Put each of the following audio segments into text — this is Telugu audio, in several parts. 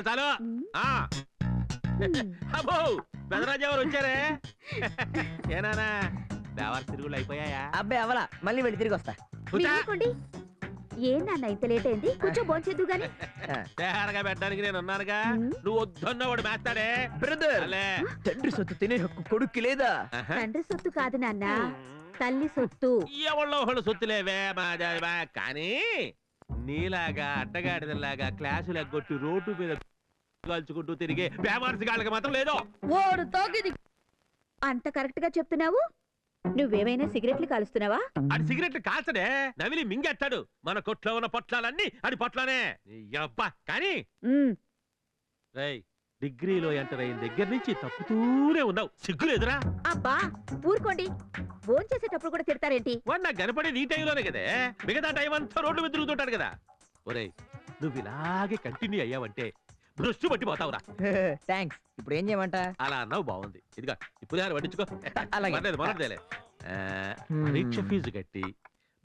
చాలు. ఆ. అబ్బో పెదరాజు ఎవరు వచ్చారే? ఏనానా దేవాల తిరుగులు అయిపోయాయా? అబ్బాయి అవలా మళ్ళీ వెళ్ళి తిరిగి వస్తా. కూర్చో. మీరుకోండి ఏందన్న ఇంత లేట్ అయింది? కొంచెం భోంచేద్దు గాని. పెట్టడానికి నేను ఉన్నానుగా. నువ్వు వద్దన్న వాడు మేస్తాడే. బ్రదర్ అలే. తండ్రి సొత్తు తినే హక్కు కొడుక్కి లేదా? ఆహా. తండ్రి సొత్తు కాదు నాన్న. తల్లి సొత్తు. ఎవళ్ళో ఒకళ్ళు సొత్తులేవే మా. కానీ నీలాగా అడ్డగాడిదలాగా క్లాసులు ఎగ్గొట్టి రోడ్డు మీద కాల్చుకుంటూ తిరిగే బేమార్సి గాళ్ళకి మాత్రం లేదు. ఓడు తోగిది అంత కరెక్ట్గా చెప్తున్నావు? నువ్వేమైనా సిగరెట్లు కాలుస్తున్నావా? అది సిగరెట్లు కాల్చడే నవిలి మింగెత్తాడు మన కొట్లో ఉన్న పొట్లాలన్నీ అది పొట్లానే. అబ్బా కానీ ఉమ్, రేయ్ డిగ్రీలో ఎంటర్ అయిన దగ్గర నుంచి తప్పుతూనే ఉన్నావు. సిగ్గులేదురా? అబ్బా ఊరుకోండి. భోంచేసేటప్పుడు కూడా తిడతారేంటి? వాడు నాకు కనపడేది ఈ టైంలోనే కదే. మిగతా టైం అంతా రోడ్డు మీద తిరుగుతుంటాడు కదా. ఒరేయ్ నువ్వు ఇలాగే కంటిన్యూ అయ్యావంటే భ్రష్టు పట్టి పోతావురా. థ్యాంక్స్ ఇప్పుడు ఏం చేయమంట? అలా అన్నావు బాగుంది. ఇదిగా ఇప్పుడు పట్టించుకో. అలాగే. పర్లేదు Hmm. పరీక్ష ఫీజు కట్టి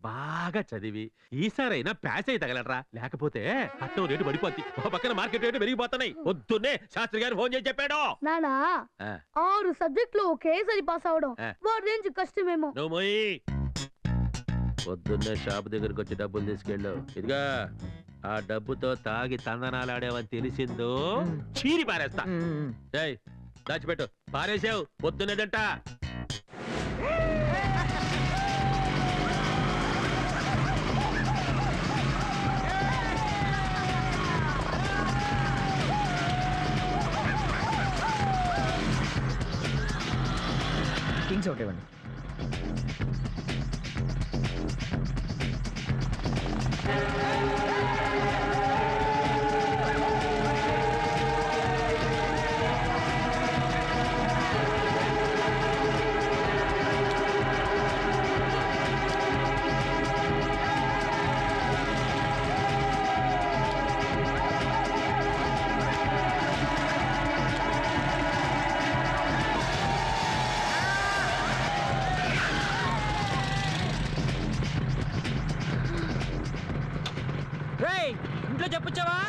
బాగా చదివి. ఈసారైనా ప్యాస్ అయి తగలరా లేకపోతే అట్టం రేటు పడిపోద్ది. ఒక పక్కన మార్కెట్ రేటు పెరిగిపోతున్నాయి. పొద్దున్నే శాస్త్రి గారు ఫోన్ చేసి చెప్పాడు. నానా ఆ, ఆరు సబ్జెక్టులు ఒకేసారి పాస్ అవడం. ఆ. వాడి రేంజ్ కష్టమేమో. నువ్వు పొద్దున్నే షాప్ దగ్గరకు వచ్చి డబ్బులు తీసుకెళ్ళు. ఇదిగా ఆ డబ్బుతో తాగి తందనాలాడేవని తెలిసిందో. చీరి పారేస్తా. మ్మ్. దాచిపెట్టు. పారేసావు. పొద్దున్నేదంట కింగ్స్ ఒకటి ఇవ్వండి రేయ్ చెప్పొచ్చావా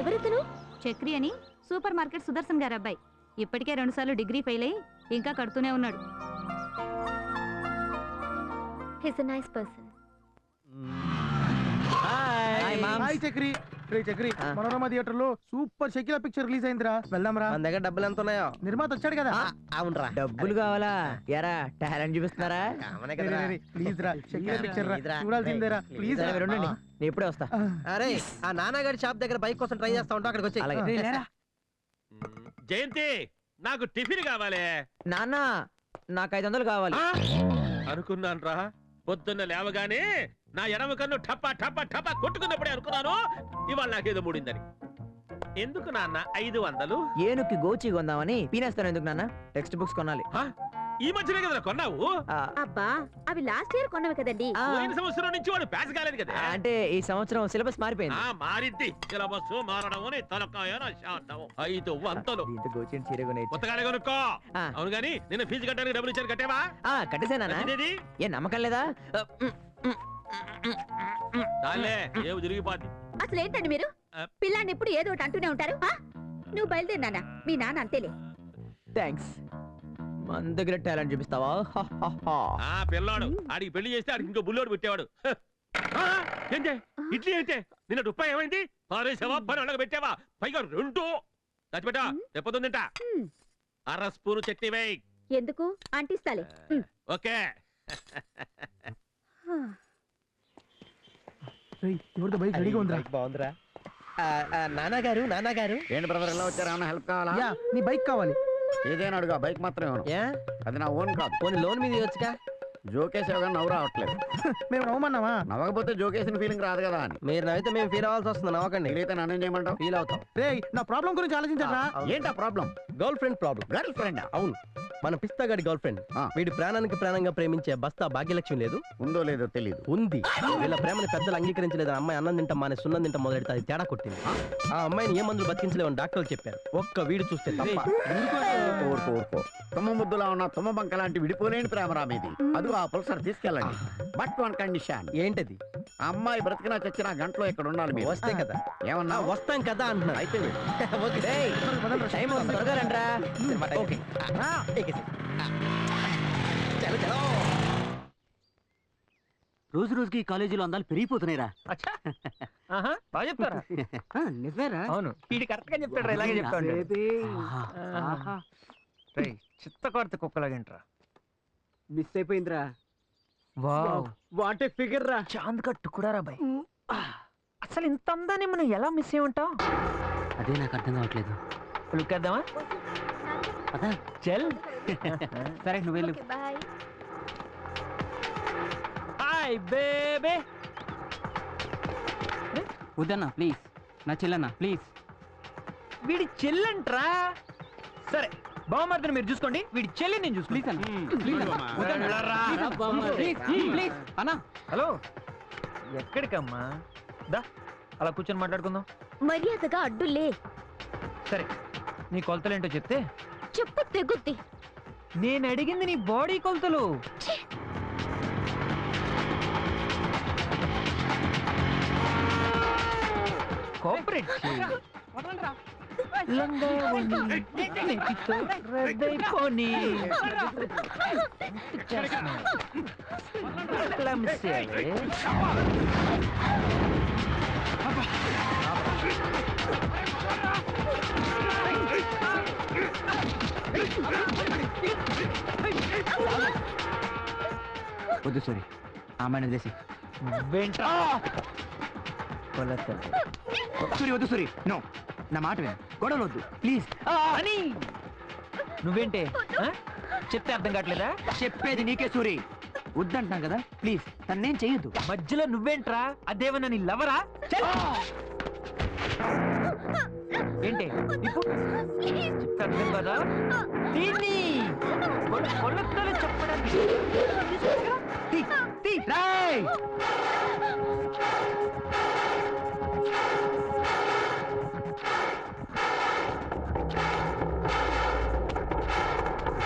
ఎవరితను? చక్రి అని సూపర్ మార్కెట్ సుదర్శన్ గారు అబ్బాయి. ఇప్పటికే రెండుసార్లు డిగ్రీ ఫెయిల్ అయ్యి ఇంకా కడుతూనే ఉన్నాడు. He's nice person hi ma'am hi Chakri. రే చక్రి. మనోరమ థియేటర్లో సూపర్ షకిల పిక్చర్ రిలీజ్ అయిందిరా. వెళ్దాంరా. మన దగ్గర డబ్బులు ఎంత ఉన్నాయో? నిర్మాత వచ్చాడు కదా. అవునరా. డబ్బులు కావాలా? ఎరా టాలెంట్ చూపిస్తున్నారా? ప్లీజ్ రా షకిల పిక్చర్ రా. ప్లీజ్ రా. చూడాల్సిందేరా ప్లీజ్ ఉండండి నేను ఇప్పుడే వస్తా. అరే ఆ నాన్నగారి షాప్ దగ్గర బైక్ కోసం ట్రై చేస్తా ఉంటా అక్కడికి వచ్చి. జయంతి నాకు టిఫిన్ కావాలి. నాన్న నాకు ఐదు వందలు కావాలి? అనుకున్నాను రా పొద్దున్న లేవగానే నా ఎడమ కన్ను టపా టపా టపా కొట్టుకున్నప్పుడే అనుకున్నాను. ఇవాళ నాకేదో మూడిందని. ఎందుకు నాన్న? ఐదు వందలు? ఏనుక్కి గోచి కొందామని పీనేస్తాను ఎందుకు నాన్న? టెక్స్ట్ బుక్స్ కొనాలి. ఆ? ఈ మధ్యనే కదా కొన్నావు? ఆ, అబ్బా అవి లాస్ట్ ఇయర్ కొన్నవి కదండి. ఆ, పోయిన సంవత్సరం నుంచి వాడు ప్యాస్ కాలేదు కదా. అంటే ఈ సంవత్సరం సిలబస్ మారిపోయింది. ఆ మారిద్ది సిలబస్ మారడం అని తలకాయ నా శాతం ఐదు వందలు. దీంతో గోచి చీర కొనేయచ్చు. కొత్తగానే కొనుక్కో. ఆ. అవును గాని నిన్న ఫీజు కట్టడానికి డబ్బులు ఇచ్చాను కట్టేవా? ఆ నాన్న. అదేది ఏ నమ్మకం లేదా? ఆ, దానిలే ఏమి తిరిగిపోద్ది అసలు ఏంటండి మీరు. పిల్లాన్ని ఎప్పుడు ఏదో ఒకటి అంటూనే ఉంటారు? ఆ? నువ్వు బయలుదేరి నాన్న మీ నాన్న అంతేలే. థ్యాంక్స్ మన దగ్గర టాలెంట్ చూపిస్తావా? హా, హా, హా. ఆ పిల్లాడు ఆడికి పెళ్ళి చేస్తే ఆడికి ఇంకో బుల్లోడు పెట్టేవాడు. హ. ఆ, ఏంటే ఇడ్లీ ఏంటే నిన్న రూపాయి ఏమైంది? పారేసావా? పని అడగ పెట్టావా పైగా రెండు. దాచిపెట్టా తెప్పతుందింట హ్మ్. అర స్పూను చట్నీ వేయ్. ఎందుకు? అంటిస్తాలే. ఉమ్. ఓకే. ఎవరిదో బైక్ రెడీగా ఉందిరా. బాగుందిరా. నాన్నగారు నాన్నగారు. ఏంటి బ్రదర్ ఎలా వచ్చారా? ఏమైనా హెల్ప్ కావాలా? యా నీ బైక్ కావాలి. ఏదైనా అడుగు బైక్ మాత్రమే ఇవ్వను. ఏ అది నా ఓన్ కాదు. పోనీ లోన్ మీద ఇవ్వచ్చుగా? జోకేసేవగా కానీ నవ్వు రావట్లేదు. మేము నవ్వమన్నావా నవ్వకపోతే జోకేసిన ఫీలింగ్ రాదు కదా అని. మీరు నవ్వితే మేము ఫీల్ అవ్వాల్సి వస్తుంది నవ్వకండి. మిగిలితే నన్ను చేయమంటావు? ఫీల్ అవుతాం. రేయ్ నా ప్రాబ్లం గురించి ఆలోచించరా ఏంటా problem girlfriend problem girlfriend అవును. మన పిస్తాగాడి గర్ల్ ఫ్రెండ్ ఆ. వీడి ప్రాణానికి ప్రాణంగా ప్రేమించే బస్తా భాగ్యలక్ష్మి లేదు? ఉందో లేదో తెలీదు. ఉంది. వీళ్ళ ప్రేమని పెద్దలు అంగీకరించలేదని అమ్మాయి అన్నం తింటా మానే సున్నం తింటా మొదలెడితే అది తేడా కొట్టింది. ఆ. అమ్మాయిని ఏ మందులు బతికించలేవని డాక్టర్లు చెప్పారు. ఒక్క వీడు చూస్తే తప్ప. ఊరుకో ఊరుకో. తుమ్మ ముద్దులా ఉన్న తుమ్మ బంక లాంటి విడిపోలేని ప్రేమరా మీది. అదిగో ఆ పులసర్ తీసుకెళ్ళండి. But one condition. ఏంటది? అమ్మాయి బ్రతికినా చచ్చినా గంటలో ఇక్కడ ఉండాలి మీరు. వస్తే కదా. ఏమన్నా? వస్తాం కదా అంటున్నా అయితే వెళ్ళు. ఓకే. టైం అవుతుంది త్వరగా రండ్రా ఓకే. ఎక్కేసి. చలో చలో. రోజు రోజుకి ఈ కాలేజీలో అందాలు పెరిగిపోతున్నాయిరా. బాగా చెప్తారా? నిజమేరా. అవును. వీడి కరెక్ట్గా చెప్తాడు ఇలాగే చెప్తాడు చిత్త కొరత కుక్కలాగేంట్రా? మిస్ అయిపోయిందిరా. వావ్. వాట్ ఫిగర్ రా. చాంద్ కట్టు కూడా రా బాయ్. అసలు ఇంత అందాన్ని మనం ఎలా మిస్ అయ్యి ఉంటాం? అదే నాకు అర్థం కావట్లేదు. ఉలుకేద్దామా అదా చెల్. సరే నువ్వు వెళ్ళు బాయ్ హాయ్ బేబే వద్దన్నా ప్లీజ్ నా చెల్లన్నా ప్లీజ్ వీడి చెల్లంట్రా. సరే. బావమర్దని మీరు చూసుకోండి. వీడి చెల్లి నేను చూసుకో ప్లీజ్ అన్న. ప్లీజ్ అన్న. ప్లీజ్ ప్లీజ్ అన్నా. హలో. ఎక్కడికమ్మా? దా అలా కూర్చొని మాట్లాడుకుందాం. మర్యాదగా అడ్డులే సరే నీ కొలతలేంటో చెప్తే? చెప్పు తెగుద్ది. నేను అడిగింది నీ బాడీ కొలతలు. కోఆపరేట్ వద్దు సారీ ఆమెను వదిలేసి కొలతలు సూరి వద్దు సూరి నో నా మాట విను. గొడవలు వద్దు. ప్లీజ్ అని నువ్వేంటే? ఆ? చెప్తే అర్థం కావట్లేదా? చెప్పేది నీకే సూరి. వద్దంటున్నాను కదా? ప్లీజ్ తన్నేం చెయ్యొద్దు. మధ్యలో నువ్వేంట్రా? అదేమన్నా నీ లవరా. ఏంటి? ఇప్పుడు చెప్తే అర్థం కదా? దీన్ని కొల- కొలతలు చెప్పడానికి. తీ, తీ, రాయ్!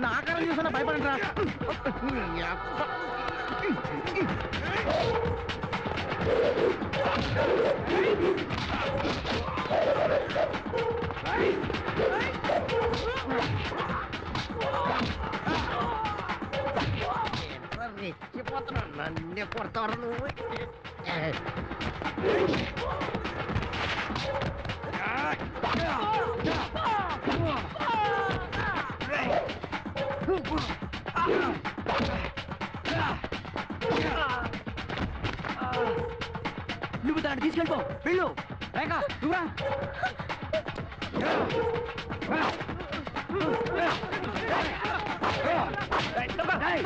నా ఆకారం చూసిన భయపడండి రా. నన్నే కొడతారు నువ్వు. నువ్వు దాన్ని తీసుకెళ్ళిపో వెళ్ళు రేఖ నువ్వురా ఏయ్,